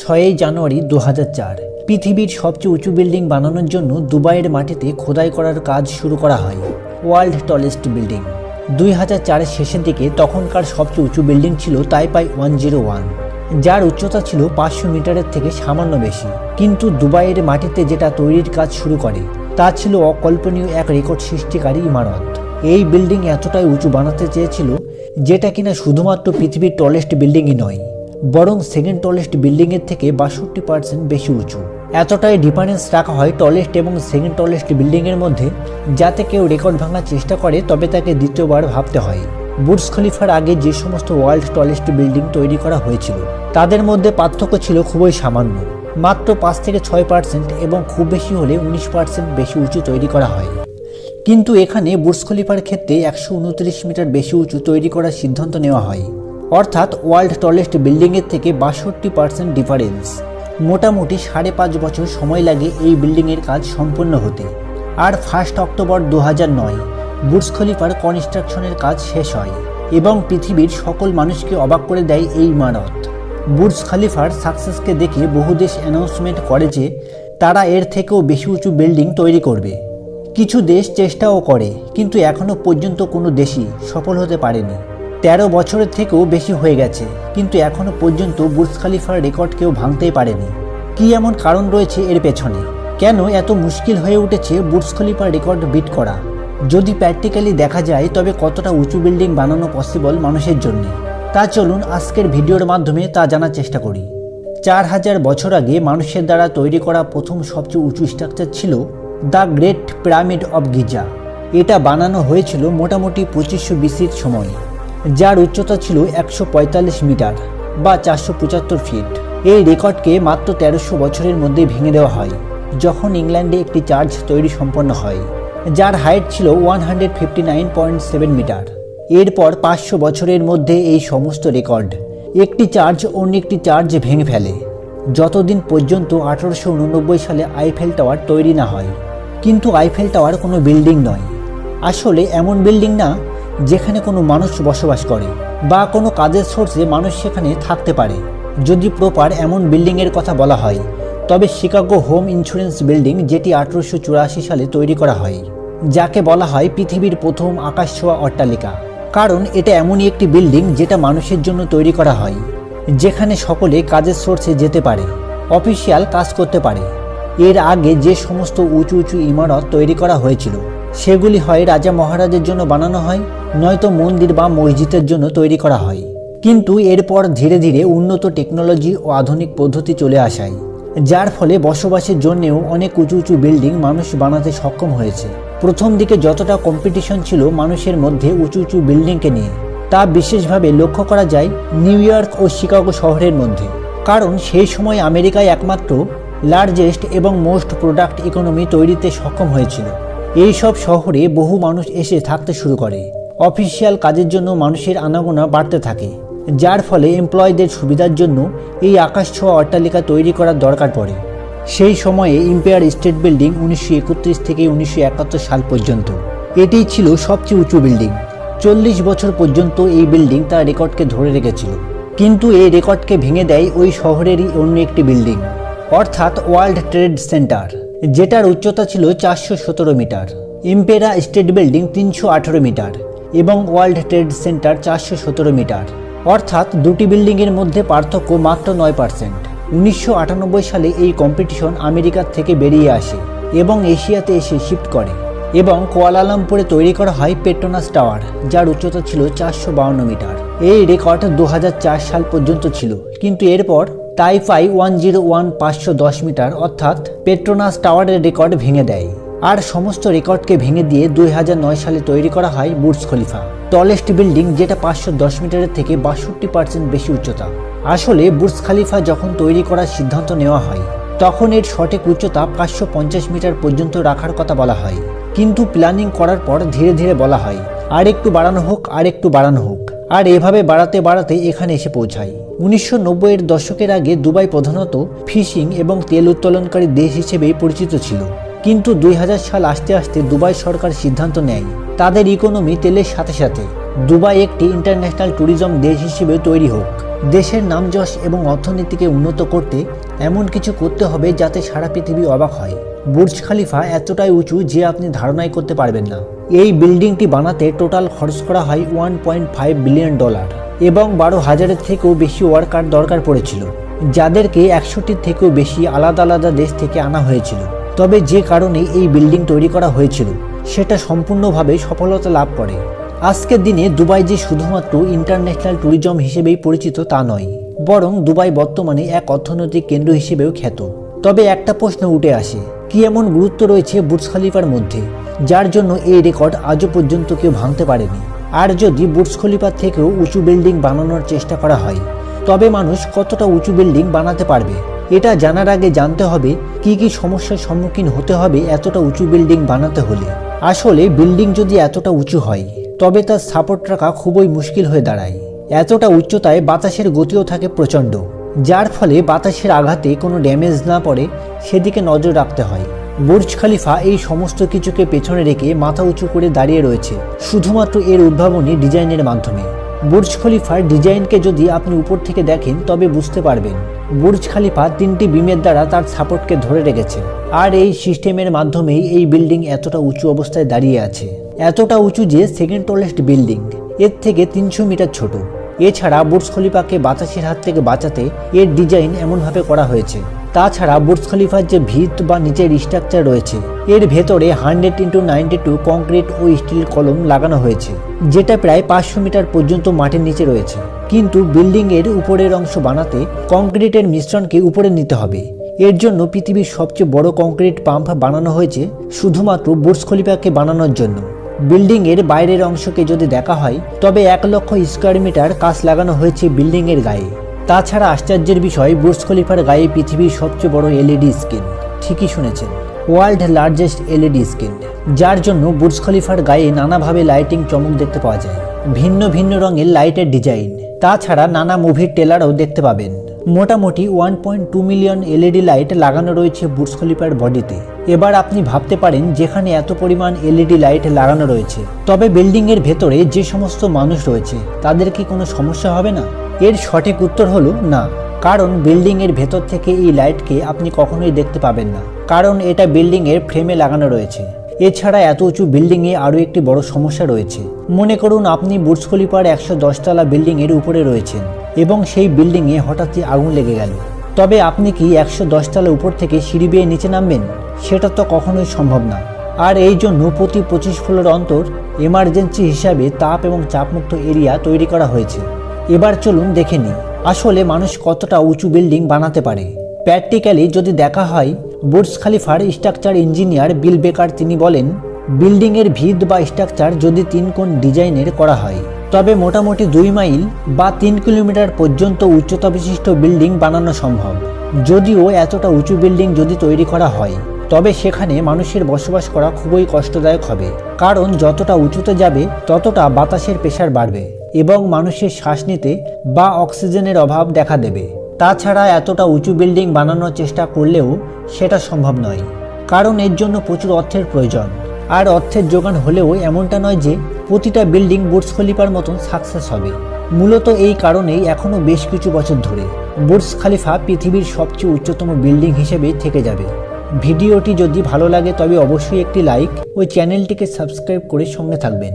ছয়ই জানুয়ারি দু হাজার চার। পৃথিবীর সবচেয়ে উঁচু বিল্ডিং বানানোর জন্য দুবাইয়ের মাটিতে খোদাই করার কাজ শুরু করা হয়, ওয়ার্ল্ড টলেস্ট বিল্ডিং। দুই হাজার চারের শেষের দিকে তখনকার সবচেয়ে উঁচু বিল্ডিং ছিল তাইপাই ওয়ান জিরো ওয়ান, যার উচ্চতা ছিল পাঁচশো মিটারের থেকে সামান্য বেশি। কিন্তু দুবাইয়ের মাটিতে যেটা তৈরির কাজ শুরু করে, তা ছিল অকল্পনীয় এক রেকর্ড সৃষ্টিকারী ইমারত। এই বিল্ডিং এতটাই উঁচু বানাতে চেয়েছিল, যেটা কিনা শুধুমাত্র পৃথিবীর টলেস্ট বিল্ডিংই নয়। বরং সেকেন্ড টলেস্ট বিল্ডিংয়ের থেকে বাষট্টি পার্সেন্ট বেশি উঁচু। এতটাই ডিফারেন্স রাখা হয় টলেস্ট এবং সেকেন্ড টলেস্ট বিল্ডিংয়ের মধ্যে, যাতে কেউ রেকর্ড ভাঙার চেষ্টা করে, তবে তাকে দ্বিতীয়বার ভাবতে হয়। বুর্জ খলিফার আগে যে সমস্ত ওয়ার্ল্ড টলেস্ট বিল্ডিং তৈরি করা হয়েছিল, তাদের মধ্যে পার্থক্য ছিল খুবই সামান্য। মাত্র পাঁচ থেকে ছয় পার্সেন্ট এবং খুব বেশি হলে উনিশ পার্সেন্ট বেশি উঁচু তৈরি করা হয়। কিন্তু এখানে বুর্জ খলিফার ক্ষেত্রে একশো উনত্রিশ মিটার বেশি উঁচু তৈরি করার সিদ্ধান্ত নেওয়া হয়। অর্থাৎ ওয়ার্ল্ড টলেস্ট বিল্ডিংয়ের থেকে বাষট্টি পার্সেন্ট ডিফারেন্স। মোটামুটি সাড়ে পাঁচ বছর সময় লাগে এই বিল্ডিংয়ের কাজ সম্পূর্ণ হতে। আর ফার্স্ট অক্টোবর দু হাজার নয়, বুর্জ খলিফার কনস্ট্রাকশনের কাজ শেষ হয় এবং পৃথিবীর সকল মানুষকে অবাক করে দেয় এই ইমারত। বুর্জ খলিফার সাকসেসকে দেখে বহু দেশ অ্যানাউন্সমেন্ট করে যে তারা এর থেকেও বেশি উঁচু বিল্ডিং তৈরি করবে। কিছু দেশ চেষ্টাও করে, কিন্তু এখনও পর্যন্ত কোনো দেশই সফল হতে পারেনি। তেরো বছরের থেকেও বেশি হয়ে গেছে, কিন্তু এখনও পর্যন্ত বুর্জ খালিফার রেকর্ড কেউ ভাঙতেই পারেনি। কি এমন কারণ রয়েছে এর পেছনে? কেন এত মুশকিল হয়ে উঠেছে বুর্জ খলিফার রেকর্ড বিট করা? যদি প্র্যাকটিক্যালি দেখা যায়, তবে কতটা উঁচু বিল্ডিং বানানো পসিবল মানুষের জন্য? তা চলুন আজকের ভিডিওর মাধ্যমে তা জানার চেষ্টা করি। চার হাজার বছর আগে মানুষের দ্বারা তৈরি করা প্রথম সবচেয়ে উঁচু স্ট্রাকচার ছিল the great pyramid of Giza. এটা বানানো হয়েছিল মোটামুটি পঁচিশশো বিসির সময়। যার উচ্চতা ছিল একশো পঁয়তাল্লিশ মিটার বা চারশো পঁচাত্তর ফিট। এই রেকর্ডকে মাত্র তেরোশো বছরের মধ্যে ভেঙে দেওয়া হয়, যখন ইংল্যান্ডে একটি চার্জ তৈরি সম্পন্ন হয়, যার হাইট ছিল one hundred fifty nine point seven metre. এরপর পাঁচশো বছরের মধ্যে এই সমস্ত রেকর্ড, একটি চার্জ অন্য একটি চার্জ ভেঙে ফেলে। যতদিন পর্যন্ত আঠারোশো উননব্বই সালে আইফেল টাওয়ার তৈরি না হয়, কিন্তু আইফেল টাওয়ার কোনো বিল্ডিং নয়। আসলে এমন বিল্ডিং না যেখানে কোনো মানুষ বসবাস করে বা কোনো কাজের সোর্সে মানুষ সেখানে থাকতে পারে। যদি প্রপার এমন বিল্ডিংয়ের কথা বলা হয়, তবে শিকাগো হোম ইন্স্যুরেন্স বিল্ডিং যেটি আঠারোশো চুরাশি সালে তৈরি করা হয়, যাকে বলা হয় পৃথিবীর প্রথম আকাশ ছোঁয়া অট্টালিকা। কারণ এটা এমনই একটি বিল্ডিং যেটা মানুষের জন্য তৈরি করা হয়, যেখানে সকলে কাজের সোর্সে যেতে পারে অফিসিয়াল কাজ করতে পারে। এর আগে যে সমস্ত উঁচু উঁচু ইমারত তৈরি করা হয়েছিল, সেগুলি হয় রাজা মহারাজের জন্য বানানো হয় নয়তো মন্দির বা মসজিদের জন্য তৈরি করা হয়। কিন্তু এরপর ধীরে ধীরে উন্নত টেকনোলজি ও আধুনিক পদ্ধতি চলে আসায়, যার ফলে বসবাসের জন্যেও অনেক উঁচু উঁচু বিল্ডিং মানুষ বানাতে সক্ষম হয়েছে। প্রথম দিকে যতটা কম্পিটিশন ছিল মানুষের মধ্যে উঁচু উঁচু বিল্ডিংকে নিয়ে, তা বিশেষভাবে লক্ষ্য করা যায় নিউ ইয়র্ক ও শিকাগো শহরের মধ্যে। কারণ সেই সময় আমেরিকায় একমাত্র লার্জেস্ট এবং মোস্ট প্রোডাক্ট ইকোনমি তৈরিতে সক্ষম হয়েছিল। এই সব শহরে বহু মানুষ এসে থাকতে শুরু করে। অফিসিয়াল কাজের জন্য মানুষের আনাগোনা বাড়তে থাকে, যার ফলে এমপ্লয়ীদের সুবিধার জন্য এই আকাশ ছোঁয়া অট্টালিকা তৈরি করার দরকার পড়ে। সেই সময়ে ইম্পেয়ার স্টেট বিল্ডিং উনিশশো একত্রিশ থেকে উনিশশো একাত্তর সাল পর্যন্ত। এটিই ছিল সবচেয়ে উঁচু বিল্ডিং চল্লিশ বছর পর্যন্ত এই বিল্ডিং তার রেকর্ডকে ধরে রেখেছিল। কিন্তু এই রেকর্ডকে ভেঙে দেয় ওই শহরেরই অন্য একটি বিল্ডিং অর্থাৎ ওয়ার্ল্ড ট্রেড সেন্টার যেটার উচ্চতা ছিল চারশো সতেরো মিটার। ইম্পেরা স্টেট বিল্ডিং তিনশো আঠেরো মিটার। এবং ওয়ার্ল্ড ট্রেড সেন্টার চারশো সতেরো মিটার। অর্থাৎ দুটি বিল্ডিংয়ের মধ্যে পার্থক্য মাত্র নয় পার্সেন্ট। উনিশশো আটানব্বই সালে এই কম্পিটিশন আমেরিকার থেকে বেরিয়ে আসে এবং এশিয়াতে এসে শিফট করে এবং কোয়ালালামপুরে তৈরি করা হয় পেট্রোনাস টাওয়ার, যার উচ্চতা ছিল চারশো মিটার। এই রেকর্ড দু হাজার চার সাল পর্যন্ত ছিল, কিন্তু এরপর টাইফাই ওয়ান জিরো ওয়ান পাঁচশো দশ মিটার অর্থাৎ পেট্রোনাস টাওয়ারের রেকর্ড ভেঙে দেয়। আর সমস্ত রেকর্ডকে ভেঙে দিয়ে দুই হাজার নয় সালে তৈরি করা হয় বুর্জ খলিফা। টলেস্ট বিল্ডিং যেটা পাঁচশো দশ মিটারের থেকে বাষট্টি পার্সেন্ট বেশি উচ্চতা। আসলে বুর্জ খালিফা যখন তৈরি করার সিদ্ধান্ত নেওয়া হয়, তখন এর সঠিক উচ্চতা পাঁচশো পঞ্চাশ মিটার পর্যন্ত রাখার কথা বলা হয়। কিন্তু প্ল্যানিং করার পর ধীরে ধীরে বলা হয় আর একটু বাড়ানো হোক আর একটু বাড়ানো হোক। আর এভাবে বাড়াতে বাড়াতে এখানে এসে পৌঁছায়। উনিশশো নব্বইয়ের দশকের আগে দুবাই প্রধানত ফিশিং এবং তেল উত্তোলনকারী দেশ হিসেবেই পরিচিত ছিল। কিন্তু দুই হাজার সাল আসতে আসতে দুবাই সরকার সিদ্ধান্ত নেয়। তাদের ইকোনমি তেলের সাথে সাথে। দুবাই একটি ইন্টারন্যাশনাল ট্যুরিজম দেশ হিসেবে তৈরি হোক। দেশের নামযশ এবং অর্থনীতিকে উন্নত করতে এমন কিছু করতে হবে যাতে সারা পৃথিবী অবাক হয়। বুর্জ খালিফা এতটাই উঁচু যে আপনি ধারণাই করতে পারবেন না। এই বিল্ডিংটি বানাতে টোটাল খরচ করা হয় one point five billion dollar এবং বারো হাজারের থেকেও বেশি ওয়ার্কার দরকার পড়েছিল, যাদেরকে একশোটির থেকেও বেশি আলাদা আলাদা দেশ থেকে আনা হয়েছিল। তবে যে কারণে এই বিল্ডিং তৈরি করা হয়েছিল, সেটা সম্পূর্ণভাবে সফলতা লাভ করে। আজকের দিনে দুবাই যে শুধুমাত্র ইন্টারন্যাশনাল ট্যুরিজম হিসেবেই পরিচিত তা নয়, বরং দুবাই বর্তমানে এক অর্থনৈতিক কেন্দ্র হিসেবেও খ্যাত। তবে একটা প্রশ্ন উঠে আসে, কি এমন গুরুত্ব রয়েছে বুর্জ খলিফার মধ্যে, যার জন্য এই রেকর্ড আজও পর্যন্ত কেউ ভাঙতে পারেনি? আর যদি বুর্জ খলিফার থেকেও উঁচু বিল্ডিং বানানোর চেষ্টা করা হয়, তবে মানুষ কতটা উঁচু বিল্ডিং বানাতে পারবে? এটা জানার আগে জানতে হবে কি কি সমস্যার সম্মুখীন হতে হবে এতটা উঁচু বিল্ডিং বানাতে হলে। আসলে বিল্ডিং যদি এতটা উঁচু হয়, তবে তার সাপোর্ট রাখা খুবই মুশকিল হয়ে দাঁড়ায়। এতটা উচ্চতায় বাতাসের গতিও থাকে প্রচণ্ড, যার ফলে বাতাসের আঘাতে কোনো ড্যামেজ না পড়ে সেদিকে নজর রাখতে হয়। বুর্জ খালিফা এই সমস্ত কিছুকে পেছনে রেখে মাথা উঁচু করে দাঁড়িয়ে রয়েছে, শুধুমাত্র এর উদ্ভাবনী ডিজাইনের মাধ্যমে। বুর্জ খলিফার ডিজাইনকে যদি আপনি উপর থেকে দেখেন, তবে বুঝতে পারবেন, বুর্জ খালিফা তিনটি বিমের দ্বারা তার সাপোর্টকে ধরে রেখেছে। আর এই সিস্টেমের মাধ্যমেই এই বিল্ডিং এতটা উঁচু অবস্থায় দাঁড়িয়ে আছে। এতটা উঁচু যে সেকেন্ড টলেস্ট বিল্ডিং, এর থেকে তিনশো মিটার ছোট। এছাড়া বুর্জ খলিফাকে বাতাসের হাত থেকে বাঁচাতে এর ডিজাইন এমনভাবে করা হয়েছে। তাছাড়া বুর্জ খলিফার যে ভিত বা নিচের স্ট্রাকচার রয়েছে, এর ভেতরে hundred into ninety two concrete ও স্টিল কলম লাগানো হয়েছে, যেটা প্রায় পাঁচশো মিটার পর্যন্ত মাটির নিচে রয়েছে। কিন্তু বিল্ডিং এর উপরের অংশ বানাতে কংক্রিটের মিশ্রণকে উপরে নিতে হবে। এর জন্য পৃথিবীর সবচেয়ে বড় কংক্রিট পাম্প বানানো হয়েছে শুধুমাত্র বুর্জ খলিফাকে বানানোর জন্য। বিল্ডিং এর বাইরের অংশকে যদি দেখা হয়, তবে এক লক্ষ স্কোয়ার মিটার কাজ লাগানো হয়েছে বিল্ডিং এর গায়ে। তাছাড়া আশ্চর্যের বিষয়, বুর্জ খলিফার গায়ে পৃথিবীর সবচেয়ে বড় এলইডি স্ক্রিন। ঠিকই শুনেছেন, ওয়ার্ল্ড লার্জেস্ট এলইডি স্ক্রিন। যার জন্য বুর্জ খলিফার গায়ে নানাভাবে লাইটিং চমক দেখতে পাওয়া যায়। ভিন্ন ভিন্ন রঙের লাইটের ডিজাইন। তাছাড়া নানা মুভির টেলারও দেখতে পাবেন। মোটামুটি one point two million LED light লাগানো রয়েছে বুর্জ খলিফার বডিতে এবার আপনি ভাবতে পারেন যেখানে এত পরিমাণ এলইডি লাইট লাগানো রয়েছে। তবে বিল্ডিং এর ভেতরে যে সমস্ত মানুষ রয়েছে, তাদের কি কোনো সমস্যা হবে না? এর সঠিক উত্তর হলো না। কারণ বিল্ডিং এর ভেতর থেকে এই লাইটকে আপনি কখনোই দেখতে পাবেন না। কারণ এটা বিল্ডিং এর ফ্রেমে লাগানো রয়েছে। এছাড়া এত উঁচু বিল্ডিংয়ে আরও একটি বড় সমস্যা রয়েছে। মনে করুন আপনি বুর্জ খলিফার একশো দশতলা বিল্ডিংয়ের উপরে রয়েছেন। এবং সেই বিল্ডিংয়ে হঠাৎই আগুন লেগে গেল। তবে আপনি কি একশো দশতলা উপর থেকে সিঁড়ি বেয়ে নিচে নামবেন? সেটা তো কখনোই সম্ভব না। আর এই জন্য প্রতি পঁচিশ ফ্লোর অন্তর এমার্জেন্সি হিসাবে তাপ এবং চাপমুক্ত এরিয়া তৈরি করা হয়েছে। এবার চলুন দেখে নিই, আসলে মানুষ কতটা উঁচু বিল্ডিং বানাতে পারে। প্র্যাকটিক্যালি যদি দেখা হয়, বুর্জ খালিফার স্ট্রাকচার ইঞ্জিনিয়ার বিল বেকার তিনি বলেন, বিল্ডিংয়ের ভিত বা স্ট্রাকচার যদি তিন কোণ ডিজাইনের করা হয় তবে মোটামুটি দুই মাইল বা তিন কিলোমিটার পর্যন্ত উচ্চতা বিশিষ্ট বিল্ডিং বানানো সম্ভব। যদিও এতটা উঁচু বিল্ডিং যদি তৈরি করা হয়, তবে সেখানে মানুষের বসবাস করা খুবই কষ্টদায়ক হবে। কারণ যতটা উঁচুতে যাবে, ততটা বাতাসের প্রেশার বাড়বে এবং মানুষের শ্বাস নিতে বা অক্সিজেনের অভাব দেখা দেবে। তাছাড়া এতটা উঁচু বিল্ডিং বানানোর চেষ্টা করলেও সেটা সম্ভব নয়। কারণ এর জন্য প্রচুর অর্থের প্রয়োজন। আর অর্থের যোগান হলেও এমনটা নয় যে প্রতিটা বিল্ডিং বুর্জ খলিফার মতন সাকসেস হবে। মূলত এই কারণেই এখনও বেশ কিছু বছর ধরে বুর্জ খালিফা পৃথিবীর সবচেয়ে উচ্চতম বিল্ডিং হিসেবে থেকে যাবে। ভিডিওটি যদি ভালো লাগে তবে অবশ্যই একটি লাইক ওই চ্যানেলটিকে সাবস্ক্রাইব করে সঙ্গে থাকবেন।